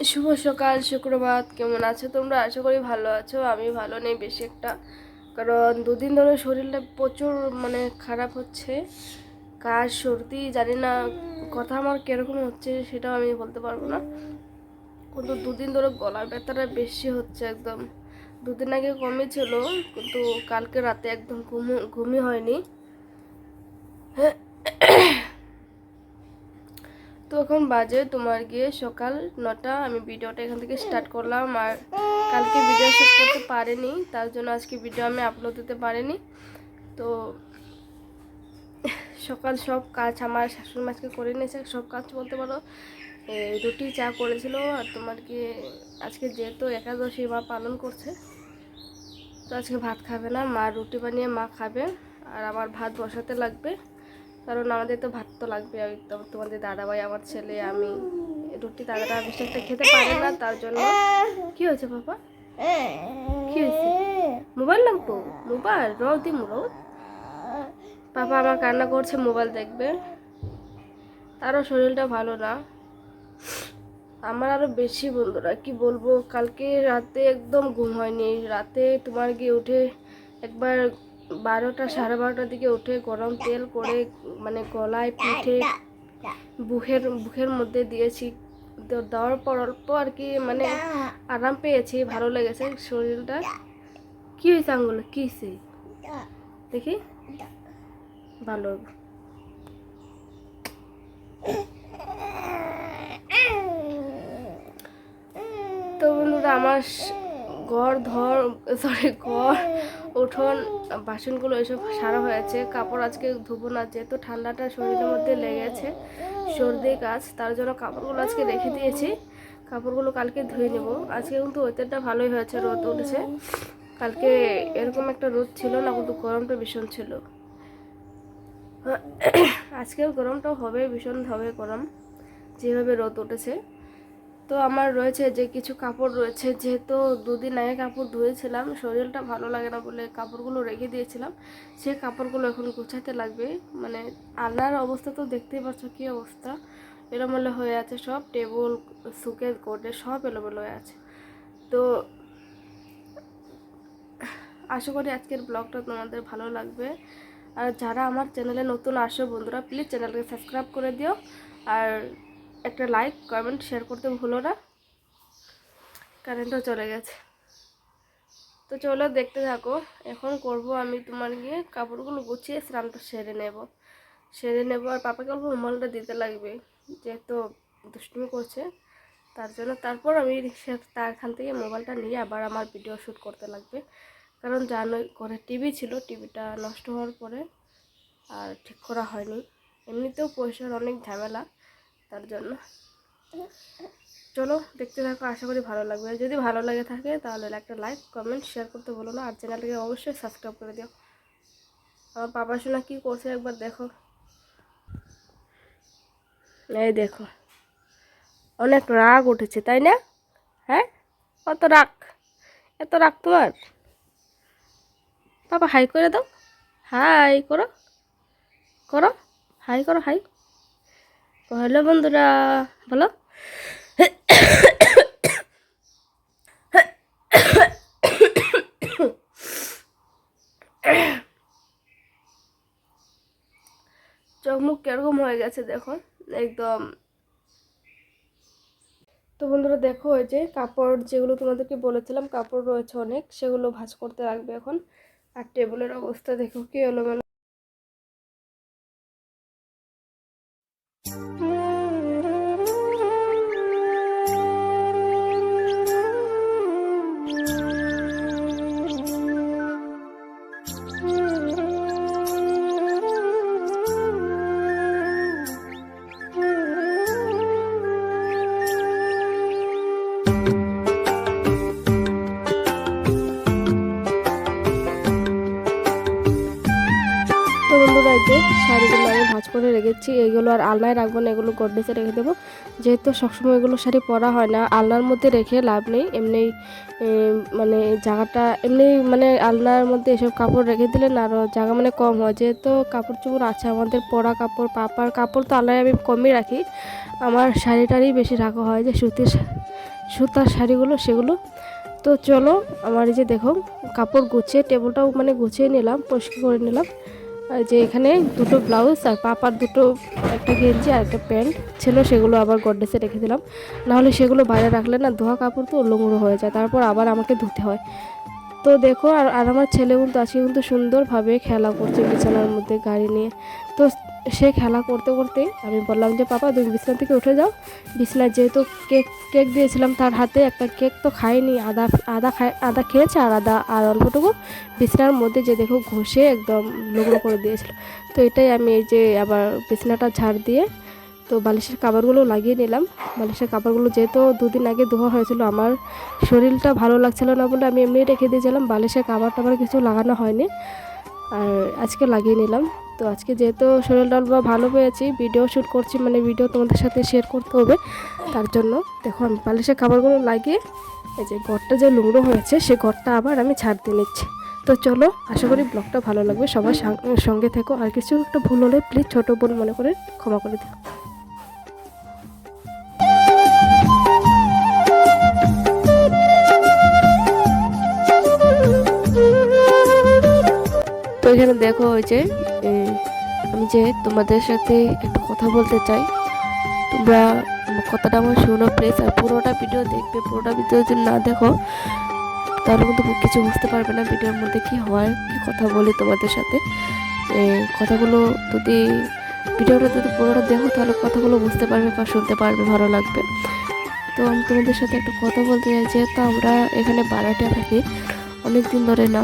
শুভ সকাল শুক্রবার কেমন আছো তোমরা? আশা করি ভালো আছো। আমি ভালো নেই বেশি একটা। কারণ দুদিন ধরে শরীরটা প্রচুর মানে খারাপ হচ্ছে। কাজ সর্দি, জানি না কথা আমার কীরকম হচ্ছে সেটাও আমি বলতে পারব না। কিন্তু দুদিন ধরে গলার ব্যথাটা বেশি হচ্ছে একদম। দুদিন আগে কমই ছিল কিন্তু কালকে রাতে একদম ঘুম ঘুমই হয়নি। তো এখন বাজে তোমার গিয়ে সকাল নটা, আমি ভিডিওটা এখান থেকে স্টার্ট করলাম আর কালকে ভিডিও শ্যুট করতে পারিনি, তার জন্য আজকে ভিডিও আমি আপলোড দিতে পারিনি। তো সকাল সব কাজ আমার শাশুড়ি মাছকে করে নিয়েছে, সব কাজ বলতে পারো রুটি, চা করেছিল আর তোমার কি আজকে যেহেতু একাদশী মা পালন করছে, তো আজকে ভাত খাবে না, মা রুটি বানিয়ে মা খাবে আর আমার ভাত বসাতে লাগবে। কারণ আমাদের তো ভাত তো লাগবে আর তো- তোমাদের দাদাভাই, আমার ছেলে, আমি। রুটি দাদাটা বেশি একটা খেতে পারে না, তার জন্য। কি হয়েছে বাবা? কি হয়েছে? মোবাইল লাগবো মোবাইল রোদ দি রোদ পাপা আমার কান্না করছে, মোবাইল দেখবে। তারও শরীরটা ভালো না। আমার আরও বেশি বন্ধুরা, কি বলব? কালকে রাতে একদম ঘুম হয়নি। রাতে তোমার গিয়ে উঠে একবার বারোটা সাড়ে বারোটার দিকে উঠে গরম তেল করে মানে গলায় পিঠে বুকের বুকের মধ্যে দিয়েছি। দেওয়ার পর অল্প আর কি মানে আরাম পেয়েছি, ভালো লেগেছে শরীরটা। কি হয়েছে আঙ্গুলে? কি হয়েছে? দেখি। ভালো। তো বন্ধুরা, আমার ঘর, ধর সরি ঘর, উঠোন, বাসনগুলো এসব সারা হয়েছে। কাপড় আজকে ধুবো না, যেহেতু ঠান্ডাটা শরীরের মধ্যে লেগেছে, সর্দি, কাজ, তার জন্য কাপড়গুলো আজকে রেখে দিয়েছি। কাপড়গুলো কালকে ধুয়ে নেব। আজকে কিন্তু ওয়েদারটা ভালোই হয়েছে, রোদ উঠেছে। কালকে এরকম একটা রোদ ছিল না, কিন্তু গরমটা ভীষণ ছিল। আজকেও গরমটাও হবে, ভীষণ হবে গরম। যেভাবে রোদ উঠেছে। তো আমার রয়েছে যে কিছু কাপড় রয়েছে, যেহেতু দুদিন আগে কাপড় ধুয়েছিলাম, শরীরটা ভালো লাগে না বলে কাপড়গুলো রেখে দিয়েছিলাম। সে কাপড়গুলো এখন গুছাতে লাগবে। মানে আলনার অবস্থা তো দেখতেই পাচ্ছ কী অবস্থা। এলোমেলো হয়ে আছে সব, টেবল সুকেস গোডে সব এলোমেলো হয়ে আছে। তো আশা করি আজকের ব্লগটা তোমাদের ভালো লাগবে। আর যারা আমার চ্যানেলে নতুন আসো বন্ধুরা, প্লিজ চ্যানেলকে সাবস্ক্রাইব করে দিও। আর একটা লাইক কমেন্ট শেয়ার করতে ভুলো না। কারেন্টও চলে গেছে। তো চলো দেখতে থাকো। এখন করব আমি তোমার গিয়ে কাপড়গুলো গুছিয়ে স্নানটা সেরে নেব। সেরে নেব আর পাপাকে অল্প রুমালটা দিতে লাগবে। যেহেতু দুষ্টুমি করছে, তার জন্য তারপর আমি তারখান থেকে মোবাইলটা নিয়ে আবার আমার ভিডিও শ্যুট করতে লাগবে। কারণ জানোই ঘরে টিভি ছিল টিভিটা নষ্ট হওয়ার পরে আর ঠিক করা হয়নি। এমনিতেও পয়সার অনেক ঝামেলা। তার জন্য। চলো, দেখতে থাকো, আশা করি ভালো লাগবে। যদি ভালো লাগে থাকে, তাহলে একটা লাইক কমেন্ট শেয়ার করতে বলো না। আর চ্যানেলটাকে অবশ্যই সাবস্ক্রাইব করে দিও। আমার বাবা শোনা কী করছে একবার দেখো। এই দেখো, অনেক রাগ উঠেছে, তাই না? হ্যাঁ? কত রাগ, এত রাগ তোমার? বাবা হাই করে দাও। হাই করো। করো। হাই করো হাই হ্যালো বন্ধুরা, বলো। চোখ কীরকম হয়ে গেছে দেখো একদম। তো বন্ধুরা, দেখো ওই যে কাপড় যেগুলো তোমাদেরকে বলেছিলাম, কাপড় রয়েছে অনেক, সেগুলো ভাঁজ করতে লাগবে এখন। আর টেবিলের অবস্থা দেখো কি এলোমেলো রেখেছি, এগুলো আর আলনায় রাখব না, এগুলো গডরেজে রেখে দেবো। যেহেতু সবসময় এগুলো শাড়ি পরা হয় না, আলনার মধ্যে রেখে লাভ নেই। এমনি মানে জায়গাটা, এমনি মানে আলনার মধ্যে এসব কাপড় রেখে দিলে না আরও জায়গা মানে কম হয়। যেহেতু কাপড় চোপড় আছে আমাদের পরা কাপড়, পাপার কাপড় তো আলনায় আমি কমই রাখি। আমার শাড়ি টাড়ি বেশি রাখা হয় যে সুতির সুতার শাড়িগুলো, সেগুলো। তো চলো, আমার এই যে দেখো, কাপড় গুছিয়ে, টেবিলটাও মানে গুছিয়ে নিলাম, পরিষ্কার করে নিলাম। যে এখানে দুটো ব্লাউজ আর পাপার দুটো একটা গেঞ্জি আর একটা প্যান্ট ছিল, সেগুলো আবার গডেসে রেখে দিলাম। নাহলে সেগুলো বাইরে রাখলে না ধোয়া কাপড় তো লোংড়ো হয়ে যায়, তারপর আবার আমাকে ধুতে হয়। তো দেখো, আর আর আমার ছেলে কিন্তু আজকে কিন্তু সুন্দরভাবে খেলা করছে বিছানার মধ্যে গাড়ি নিয়ে। তো সে খেলা করতে করতে আমি বললাম যে, পাপা, তুমি বিছানা থেকে উঠে যাও। বিছানায় যেহেতু কেক কেক দিয়েছিলাম তার হাতে, একটা কেক তো খায়নি আদা আদা খায় আদা খেয়েছে আর আদা, আর অল্পটুকু বিছানার মধ্যে যে দেখো ঘষে একদম লোকড়ো করে দিয়েছিল। তো এটাই আমি এই যে আবার বিছানাটা ঝাড় দিয়ে, তো বালিশের কাবারগুলো লাগিয়ে নিলাম। বালিশের কাবারগুলো যেহেতু দুদিন আগে ধোয়া হয়েছিল, আমার শরীরটা ভালো লাগছিল না বলে আমি এমনি রেখে দিয়েছিলাম। বালিশের কাবার টাবার কিছু লাগানো হয়নি। আর আজকে লাগিয়ে নিলাম। তো আজকে যেহেতু শরীরটা বা ভালো পেয়েছি ভিডিও শ্যুট করছি মানে ভিডিও তোমাদের সাথে শেয়ার করতে হবে, তার জন্য দেখো আমি পালিশে খাবারগুলো লাগিয়ে, এই যে ঘরটা যে লুংড়ো হয়েছে, সে ঘরটা আবার আমি ছাড় দিয়ে নিচ্ছি। তো চলো, আশা করি ব্লগটা ভালো লাগবে সবার সঙ্গে থেকো। আর কিছু একটা ভুল হলে প্লিজ ছোটো বোন মনে করে ক্ষমা করে দিও। এখানে দেখো ওই যে আমি যে তোমাদের সাথে একটু কথা বলতে চাই। তোমরা কথাটা আমার শোনো প্লিজ আর পুরোটা ভিডিও দেখবে, পুরোটা ভিডিও যদি না দেখো, তাহলে কিন্তু কিছু বুঝতে পারবে না ভিডিওর মধ্যে কি হয়, কি কথা বলি তোমাদের সাথে। কথাগুলো যদি, ভিডিওটা যদি পুরোটা দেখো, তাহলে কথাগুলো বুঝতে পারবে বা শুনতে পারবে, ভালো লাগবে। তো আমি তোমাদের সাথে একটা কথা বলতে চাই, যেহেতু আমরা এখানে বাড়াটিয়া থাকি অনেক দিন ধরে না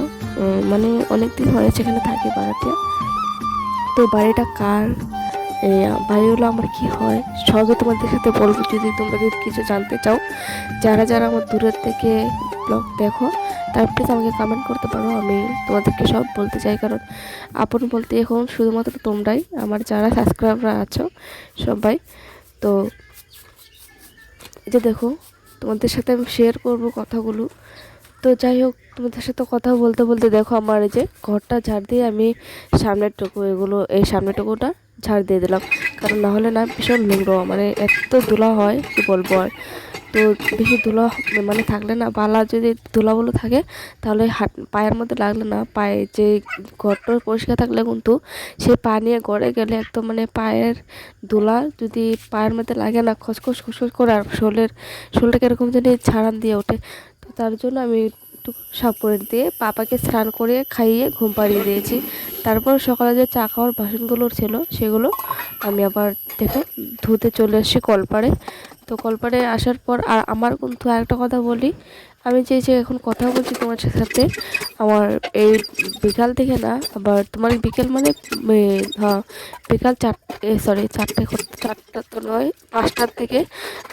মানে অনেক দিন হয়েছে এখানে থাকি বাড়িতে। তো বাড়িটা কার? বাড়িগুলো আমার কি হয়? সহজে তোমাদের সাথে বলব যদি তোমরা যদি কিছু জানতে চাও। যারা যারা আমার দূরের থেকে ব্লগ দেখো, তার প্লিজ আমাকে কমেন্ট করতে পারো, আমি তোমাদেরকে সব বলতে চাই। কারণ আপন বলতে এখন শুধুমাত্র তোমরাই, আমার যারা সাবস্ক্রাইবার আছো সবাই। তো এই যে দেখো, তোমাদের সাথে আমি শেয়ার করব কথাগুলো। তো যাই হোক, তোমাদের সাথে কথা বলতে বলতে দেখো আমার যে ঘরটা ঝাড় দিয়ে আমি সামনের টুকু এগুলো, এই সামনের টুকুটা ঝাড় দিয়ে দিলাম। কারণ না হলে না ভীষণ নোংরা মানে এত ধুলা হয়, কি বলব আর। তো বেশি ধুলা মানে থাকলে না, বালা যদি ধুলাগুলো থাকে, তাহলে হাত, পায়ের মধ্যে লাগলে না, পায়ে যে ঘরটা পরিষ্কার থাকলে কিন্তু সে পা নিয়ে গড়ে গেলে একদম মানে পায়ের ধুলা যদি পায়ের মধ্যে লাগে না, খসখস খসখস করে আর শোলের শোলটাকে এরকম জানি ছাড়ান দিয়ে ওঠে তো তার জন্য আমি একটু সাপোর্ট দিয়ে পাপাকে স্নান করে খাইয়ে ঘুম পাড়িয়ে দিয়েছি। তারপর সকালে যে চা খাওয়ার বাসনগুলো ছিল, সেগুলো আমি আবার দেখো ধুতে চলে আসি কলপাড়ে। তো কলপাড়ে আসার পর আর আমার কিন্তু আরেকটা কথা বলি আমি যে যে এখন কথা বলছি তোমার সাথে, আমার এই বিকাল থেকে না, আবার তোমার বিকেল মানে হ্যাঁ বিকাল চারটে সরি চারটে চারটা তো নয় পাঁচটার থেকে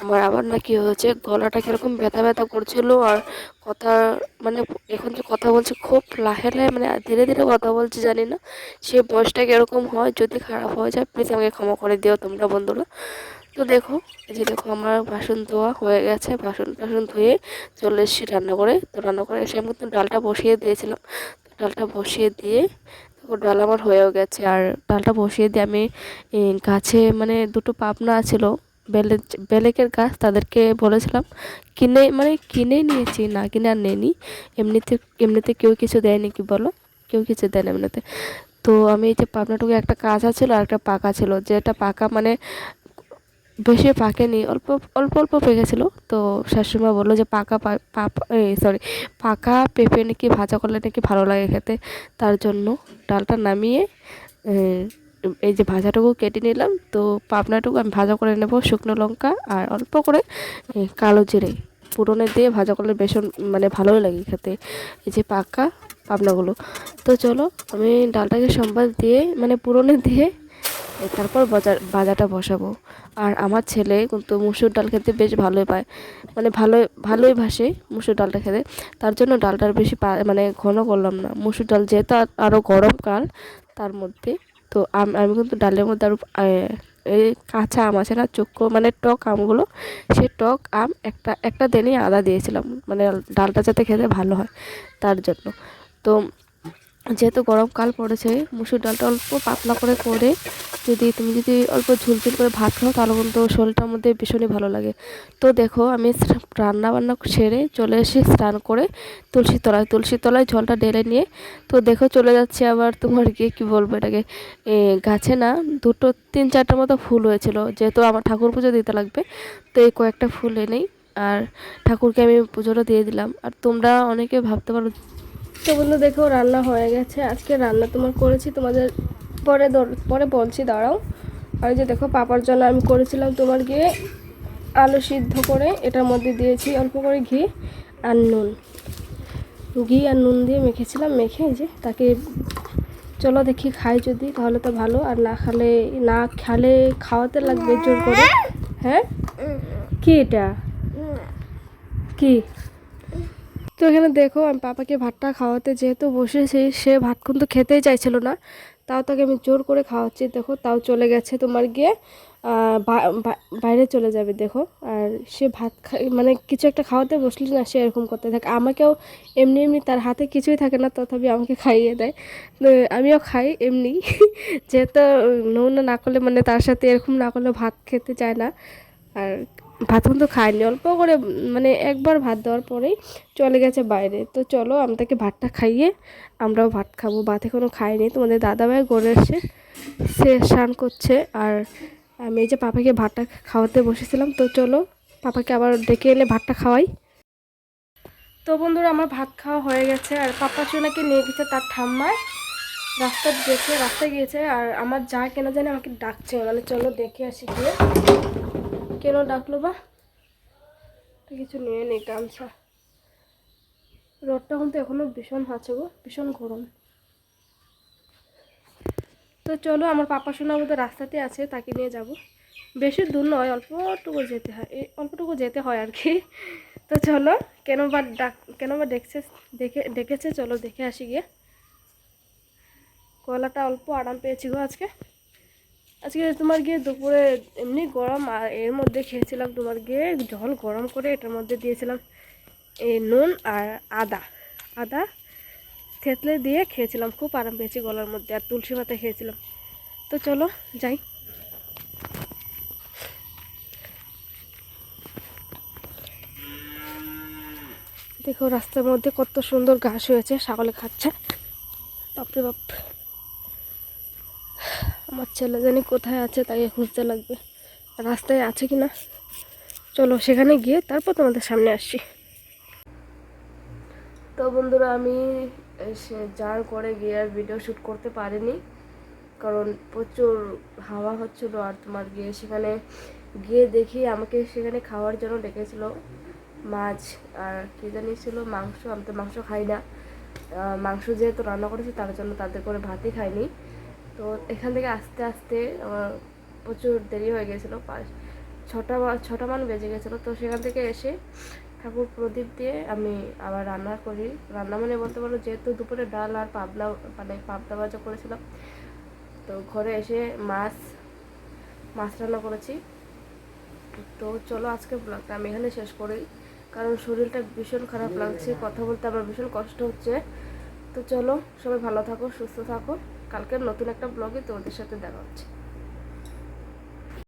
আমার আবার না কি হয়েছে গলাটা কীরকম ব্যথা ব্যথা করছিল আর কথা মানে এখন যে কথা বলছি খুব লাহে লাহে মানে ধীরে ধীরে কথা বলছি জানি না সেই বয়সটা কীরকম হয়, যদি খারাপ হয়ে যায় প্লিজ আমাকে ক্ষমা করে দিও তোমরা বন্ধুরা। তো দেখো, এই যে দেখো আমার বাসন ধোয়া হয়ে গেছে। বাসন টাসন ধুয়ে চলে এসেছি রান্না করে। তো রান্না করে এসে আমি ডালটা বসিয়ে দিয়েছিলাম। তো ডালটা বসিয়ে দিয়ে ডাল আমার হয়েও গেছে। আর ডালটা বসিয়ে দিয়ে আমি গাছে মানে দুটো পাবনা ছিল, বেলে বেলেকের গাছ তাদেরকে বলেছিলাম, কিনে মানে কিনে নিয়েছি, না কিনে আর নেনি এমনিতে এমনিতে কেউ কিছু দেয়নি কি বলো? কেউ কিছু দেয় না এমনিতে। তো আমি এই যে পাবনাটুকু একটা কাঁচা ছিল আর একটা পাকা ছিল। যেটা পাকা মানে বেশি পাকেনি অল্প অল্প অল্প পেকেছিল। তো শাশুড়িমা বলল যে পাকা সরি পাকা পেঁপে নাকি ভাজা করলে নাকি ভালো লাগে খেতে। তার জন্য ডালটা নামিয়ে এই যে ভাজাটুকু কেটে নিলাম। তো পাবনাটুকু আমি ভাজা করে নেব শুকনো লঙ্কা আর অল্প করে কালো জিরে। পুরনে দিয়ে ভাজা করলে বেসন মানে ভালোই লাগে খেতে, এই যে পাকা পাবনাগুলো। তো চলো আমি ডালটাকে সম্বাদ দিয়ে মানে পুরনে দিয়ে তারপর বাজার বাজাটা বসাবো। আর আমার ছেলে কিন্তু মুসুর ডাল খেতে বেশ ভালোই পায়। মানে ভালোই ভালোই ভাসে মুসুর ডালটা খেতে। তার জন্য ডালটার বেশি মানে ঘন করলাম না। মুসুর ডাল যেহেতু আরও গরমকাল তার মধ্যে তো আম- কিন্তু ডালের মধ্যে আরও এই কাঁচা আম আছে না, চোখ মানে টক আমগুলো, সেই টক আম একটা একটা দিনই আদা দিয়েছিলাম। মানে ডালটা যাতে খেতে ভালো হয় তার জন্য। তো যেহেতু গরমকাল পড়েছে, মুসুর ডালটা অল্প পাতলা করে করে যদি তুমি যদি অল্প ঝুল ঝুল করে ভাত খাও, তাহলে কিন্তু শরীরটার মধ্যে ভীষণই ভালো লাগে। তো দেখো, আমি রান্না বান্না সেরে চলে এসে স্নান করে তুলসী তলায় তুলসী তলায় জলটা ঢেলে নিয়ে, তো দেখো চলে যাচ্ছে আবার তোমার গিয়ে কী বলব এটাকে গাছে না দুটো তিন চারটার মতো ফুল হয়েছিল, যেহেতু আমার ঠাকুর পুজো দিতে লাগবে, তো এই কয়েকটা ফুল এনেই, আর ঠাকুরকে আমি পুজোটা দিয়ে দিলাম। আর তোমরা অনেকে ভাবতে পারো, তো বন্ধু দেখো, রান্না হয়ে গেছে। আজকে রান্না তোমার করেছি তোমাদের পরে পরে বলছি, দাঁড়াও। আর যে দেখো পাপার জন্য আমি করেছিলাম তোমার গিয়ে আলু সিদ্ধ করে, এটার মধ্যে দিয়েছি অল্প করে ঘি আর নুন। ঘি আর নুন দিয়ে মেখেছিলাম, মেখে যে তাকে চলো দেখি খাই যদি, তাহলে তো ভালো। আর না খালে না খালে খাওয়াতে লাগবে জোর করে। হ্যাঁ? কি এটা? কি? তো এখানে দেখো, আমি পাপাকে ভাতটা খাওয়াতে যেহেতু বসেছি, সে ভাত কিন্তু খেতেই চাইছিল না। তাও তাকে আমি জোর করে খাওয়াচ্ছি, দেখো, তাও চলে গেছে তোমার গিয়ে বাইরে চলে যাবে, দেখো। আর সে ভাত খাই মানে কিছু একটা খাওয়াতে বসলি না সে এরকম করতে থাকে। আমাকেও এমনি এমনি তার হাতে কিছুই থাকে না, তথাপি আমাকে খাইয়ে দেয়। আমিও খাই এমনি, যেহেতু নৌনা না করলে মানে তার সাথে এরকম না করলে ভাত খেতে চায় না। আর ভাত কিন্তু খায়নি অল্প করে মানে একবার ভাত দেওয়ার পরেই চলে গেছে বাইরে। তো চলো আমি তাকে ভাতটা খাইয়ে আমরাও ভাত খাব। ভাত এখনও খাইনি। তোমাদের দাদাভাই গড়ে এসে সে স্নান করছে। আর আমি এই যে পাপাকে ভাতটা খাওয়াতে বসেছিলাম। তো চলো, পাপাকে আবার ডেকে এনে ভাতটা খাওয়াই। তো বন্ধুরা, আমার ভাত খাওয়া হয়ে গেছে। আর পাপা সোনাকে নিয়ে গেছে তার ঠাম্মায় রাস্তা গেছে রাস্তায় গিয়েছে। আর আমার যা কেনা জানে আমাকে ডাকছে। মানে চলো, দেখে আসি গিয়ে। কেন ডাকলো বা? কিছু নিয়ে নেই, গামছা। রোদটা কিন্তু এখনও ভীষণ আছে গো, ভীষণ গরম। তো চলো, আমার পাপা শোনা আমাদের রাস্তাতে আছে, তাকে নিয়ে যাব। বেশি দূর নয়, অল্পটুকু যেতে হয় এই অল্পটুকু যেতে হয় আর কি। তো চলো, কেন বা ডাক, কেন বা দেখছে, দেখে ডেকেছে চলো দেখে আসি গিয়ে। গলাটা অল্প আরাম পেয়েছি গো আজকে। আজকে তোমার গিয়ে দুপুরে এমনি গরম, আর এর মধ্যে খেয়েছিলাম তোমার গিয়ে জল গরম করে, এটার মধ্যে দিয়েছিলাম এই নুন আর আদা। আদা থেতলে দিয়ে খেয়েছিলাম, খুব আরাম পেয়েছি গলার মধ্যে, আর তুলসী পাতা খেয়েছিলাম। তো চলো, যাই। দেখো রাস্তার মধ্যে কত সুন্দর ঘাস হয়েছে, ছাগলে খাচ্ছে। বাপরে বাপ। আমার ছেলে জানি কোথায় আছে, তাকে খুঁজতে লাগবে। রাস্তায় আছে কি না চলো সেখানে গিয়ে তারপর তোমাদের সামনে আসছি। তো বন্ধুরা, আমি সে যার করে গিয়ে আর ভিডিও শ্যুট করতে পারিনি, কারণ প্রচুর হাওয়া হচ্ছিল আর তোমার গিয়ে সেখানে গিয়ে দেখি আমাকে সেখানে খাওয়ার জন্য ডেকেছিল মাছ আর কী জানি ছিল মাংস, আমি তো মাংস খাই না। মাংস যেহেতু রান্না করেছি, তার জন্য তাদের করে ভাতই খাইনি। তো এখান থেকে আস্তে আস্তে আমার প্রচুর দেরি হয়ে গেছিল পাঁচ ছটা ছটা মান বেজে গেছিল। তো সেখান থেকে এসে ঠাকুর প্রদীপ দিয়ে আমি আবার রান্না করি। রান্না মানে বলতে পারো যেহেতু দুপুরে ডাল আর পাবলা মানে পাবদা ভাজা করেছিলাম, তো ঘরে এসে মাছ মাছ রান্না করেছি। তো চলো আজকে ব্লগটা আমি এখানে শেষ করি, কারণ শরীরটা ভীষণ খারাপ লাগছে, কথা বলতে আমার ভীষণ কষ্ট হচ্ছে। তো চলো সবাই ভালো থাকো, সুস্থ থাকো। কালকের নতুন একটা ব্লগে তোমাদের সাথে দেখা হচ্ছে।